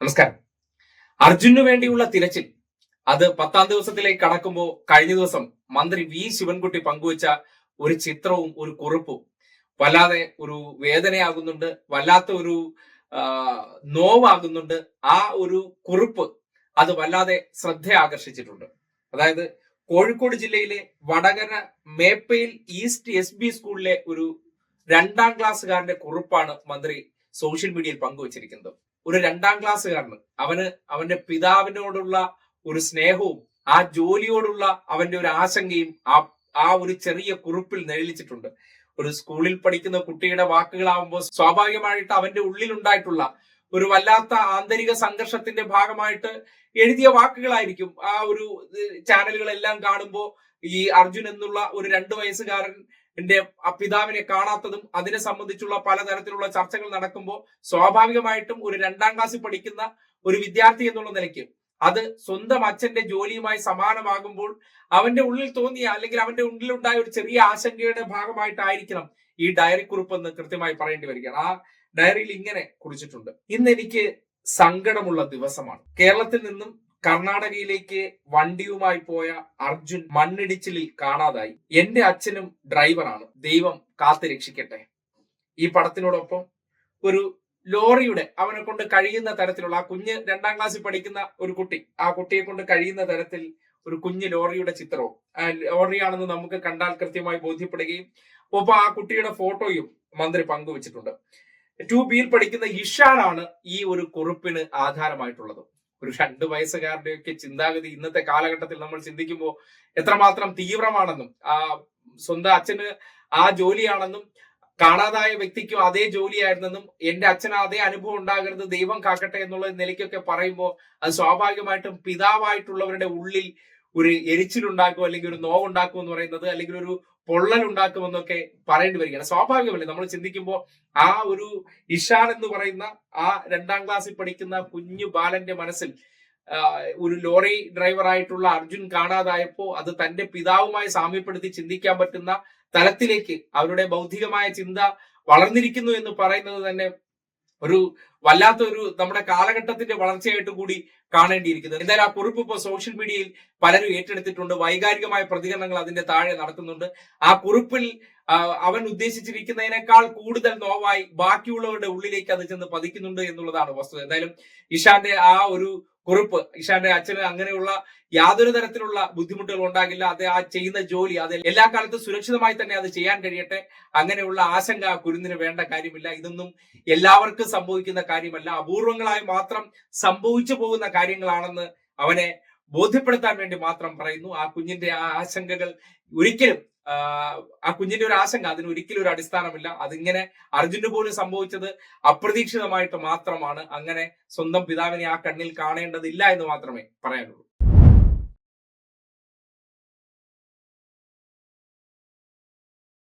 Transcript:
നമസ്കാരം. അർജുനു വേണ്ടിയുള്ള തിരച്ചിൽ. അത് പത്താം ദിവസത്തിലേക്ക് കടക്കുമ്പോൾ കഴിഞ്ഞ ദിവസം മന്ത്രി വി ശിവൻകുട്ടി പങ്കുവച്ച ഒരു ചിത്രവും ഒരു കുറിപ്പും വല്ലാതെ ഒരു വേദനയാകുന്നുണ്ട് വല്ലാത്ത ഒരു നോവാകുന്നുണ്ട്. ആ ഒരു കുറിപ്പ് അത് വല്ലാതെ ശ്രദ്ധ ആകർഷിച്ചിട്ടുണ്ട് അതായത് കോഴിക്കോട് ജില്ലയിലെ Vatakara Meppayil east S B സ്കൂളിലെ ഒരു രണ്ടാം ക്ലാസ്സുകാരന്റെ കുറിപ്പാണ് മന്ത്രി സോഷ്യൽ മീഡിയയിൽ പങ്കുവച്ചിരിക്കുന്നത്. ഒരു രണ്ടാം ക്ലാസ്സുകാരന്. അവന് അവന്റെ പിതാവിനോടുള്ള ഒരു സ്നേഹവും ആ ജോലിയോടുള്ള അവന്റെ ഒരു ആശങ്കയും ആ ആ ഒരു ചെറിയ കുറിപ്പിൽ നിഴലിച്ചിട്ടുണ്ട്. ഒരു സ്കൂളിൽ പഠിക്കുന്ന കുട്ടിയുടെ വാക്കുകളാവുമ്പോൾ സ്വാഭാവികമായിട്ട് അവന്റെ ഉള്ളിൽ ഉണ്ടായിട്ടുള്ള ഒരു വല്ലാത്ത ആന്തരിക സംഘർഷത്തിന്റെ ഭാഗമായിട്ട് എഴുതിയ വാക്കുകളായിരിക്കും. ആ ഒരു ചാനലുകളെല്ലാം കാണുമ്പോൾ ഈ അർജുൻ എന്നുള്ള ഒരു രണ്ടു വയസ്സുകാരൻ എന്റെ പിതാവിനെ കാണാത്തതും അതിനെ സംബന്ധിച്ചുള്ള പലതരത്തിലുള്ള ചർച്ചകൾ നടക്കുമ്പോൾ സ്വാഭാവികമായിട്ടും ഒരു രണ്ടാം ക്ലാസ്സിൽ പഠിക്കുന്ന ഒരു വിദ്യാർത്ഥി എന്നുള്ള നിലയ്ക്ക് അത് സ്വന്തം അച്ഛന്റെ ജോലിയുമായി സമാനമാകുമ്പോൾ അവന്റെ ഉള്ളിൽ തോന്നിയ അല്ലെങ്കിൽ അവന്റെ ഉള്ളിലുണ്ടായ ഒരു ചെറിയ ആശങ്കയുടെ ഭാഗമായിട്ടായിരിക്കണം ഈ ഡയറി കുറിപ്പ് എന്ന് കൃത്യമായി പറയേണ്ടി വരികയാണ്. ആ ഡയറിയിൽ ഇങ്ങനെ കുറിച്ചിട്ടുണ്ട്. ഇന്ന് എനിക്ക് സങ്കടമുള്ള ദിവസമാണ്. കേരളത്തിൽ നിന്നും കർണാടകയിലേക്ക് വണ്ടിയുമായി പോയ അർജുൻ മണ്ണിടിച്ചിലിൽ കാണാതായി. എന്റെ അച്ഛനും ഡ്രൈവറാണ് ദൈവം കാത്തു രക്ഷിക്കട്ടെ. ഈ പടത്തിനോടൊപ്പം ഒരു ലോറിയുടെ അവനെ കൊണ്ട് കഴിയുന്ന തരത്തിലുള്ള ആ കുഞ്ഞ് രണ്ടാം ക്ലാസ്സിൽ പഠിക്കുന്ന ഒരു കുട്ടി ആ കുട്ടിയെ കൊണ്ട് കഴിയുന്ന തരത്തിൽ ഒരു കുഞ്ഞ് ലോറിയുടെ ചിത്രവും ലോറിയാണെന്ന് നമുക്ക് കണ്ടാൽ കൃത്യമായി ബോധ്യപ്പെടുകയും ഒപ്പം ആ കുട്ടിയുടെ ഫോട്ടോയും മന്ത്രി പങ്കുവച്ചിട്ടുണ്ട്. ടു ബിയിൽ പഠിക്കുന്ന ഇഷാനാണ് ഈ ഒരു കുറിപ്പിന് ആധാരമായിട്ടുള്ളത്. ഒരു രണ്ട് വയസ്സുകാരുടെയൊക്കെ ചിന്താഗതി ഇന്നത്തെ കാലഘട്ടത്തിൽ നമ്മൾ ചിന്തിക്കുമ്പോൾ എത്രമാത്രം തീവ്രമാണെന്നും ആ സ്വന്തം അച്ഛന് ആ ജോലിയാണെന്നും കാണാതായ വ്യക്തിക്കും അതേ ജോലിയായിരുന്നെന്നും എന്റെ അച്ഛന് അതേ അനുഭവം ഉണ്ടാകരുത് ദൈവം കാക്കട്ടെ എന്നുള്ള നിലയ്ക്കൊക്കെ പറയുമ്പോൾ അത് സ്വാഭാവികമായിട്ടും പിതാവായിട്ടുള്ളവരുടെ ഉള്ളിൽ ഒരു എരിച്ചിലുണ്ടാക്കും അല്ലെങ്കിൽ ഒരു നോവുണ്ടാക്കും എന്ന് പറയുന്നത് അല്ലെങ്കിൽ ഒരു പൊള്ളൽ ഉണ്ടാക്കുമെന്നൊക്കെ പറയേണ്ടി വരികയാണ്. സ്വാഭാവികമല്ലേ? നമ്മൾ ചിന്തിക്കുമ്പോൾ ആ ഒരു ഇഷാൻ എന്ന് പറയുന്ന ആ രണ്ടാം ക്ലാസ്സിൽ പഠിക്കുന്ന കുഞ്ഞു ബാലന്റെ മനസ്സിൽ ഒരു ലോറി ഡ്രൈവറായിട്ടുള്ള അർജുൻ കാണാതായപ്പോ അത് തന്റെ പിതാവുമായി സാമ്യപ്പെടുത്തി ചിന്തിക്കാൻ പറ്റുന്ന തലത്തിലേക്ക് അവരുടെ ബൗദ്ധികമായ ചിന്ത വളർന്നിരിക്കുന്നു എന്ന് പറയുന്നത് തന്നെ ഒരു വല്ലാത്തൊരു നമ്മുടെ കാലഘട്ടത്തിന്റെ വളർച്ചയായിട്ട് കൂടി കാണേണ്ടിയിരിക്കുന്നത് എന്തായാലും ആ കുറിപ്പ് ഇപ്പോൾ സോഷ്യൽ മീഡിയയിൽ പലരും ഏറ്റെടുത്തിട്ടുണ്ട്. വൈകാരികമായ പ്രതികരണങ്ങൾ അതിന്റെ താഴെ നടത്തുന്നുണ്ട്. ആ കുറിപ്പിൽ അവൻ ഉദ്ദേശിച്ചിരിക്കുന്നതിനേക്കാൾ കൂടുതൽ നോവായി ബാക്കിയുള്ളവരുടെ ഉള്ളിലേക്ക് അത് ചെന്ന് പതിക്കുന്നുണ്ട് എന്നുള്ളതാണ് വസ്തുത. എന്തായാലും ഇഷാന്റെ ആ ഒരു കുറിപ്പ്. ഇഷാന്റെ അച്ഛന് അങ്ങനെയുള്ള യാതൊരു തരത്തിലുള്ള ബുദ്ധിമുട്ടുകൾ ഉണ്ടാകില്ല. അത് ആ ചെയ്യുന്ന ജോലി അത് എല്ലാ കാലത്തും സുരക്ഷിതമായി തന്നെ അത് ചെയ്യാൻ കഴിയട്ടെ. അങ്ങനെയുള്ള ആശങ്ക കുരുന്നിന് വേണ്ട കാര്യമില്ല. ഇതൊന്നും എല്ലാവർക്കും സംഭവിക്കുന്ന കാര്യമല്ല. അപൂർവങ്ങളായി മാത്രം സംഭവിച്ചു പോകുന്ന കാര്യങ്ങളാണെന്ന് അവനെ ബോധ്യപ്പെടുത്താൻ വേണ്ടി മാത്രം പറയുന്നു. ആ കുഞ്ഞിന്റെ ആ ആശങ്കകൾ ഒരിക്കലും ആ, കുഞ്ഞിന്റെ ഒരു ആശങ്ക അതിന് ഒരിക്കലും ഒരു അടിസ്ഥാനമില്ല. അതിങ്ങനെ അർജുന് പോലും സംഭവിച്ചത് അപ്രതീക്ഷിതമായിട്ട് മാത്രമാണ്. അങ്ങനെ സ്വന്തം പിതാവിനെ ആ കണ്ണിൽ കാണേണ്ടതില്ല എന്ന് മാത്രമേ പറയാനുള്ളൂ.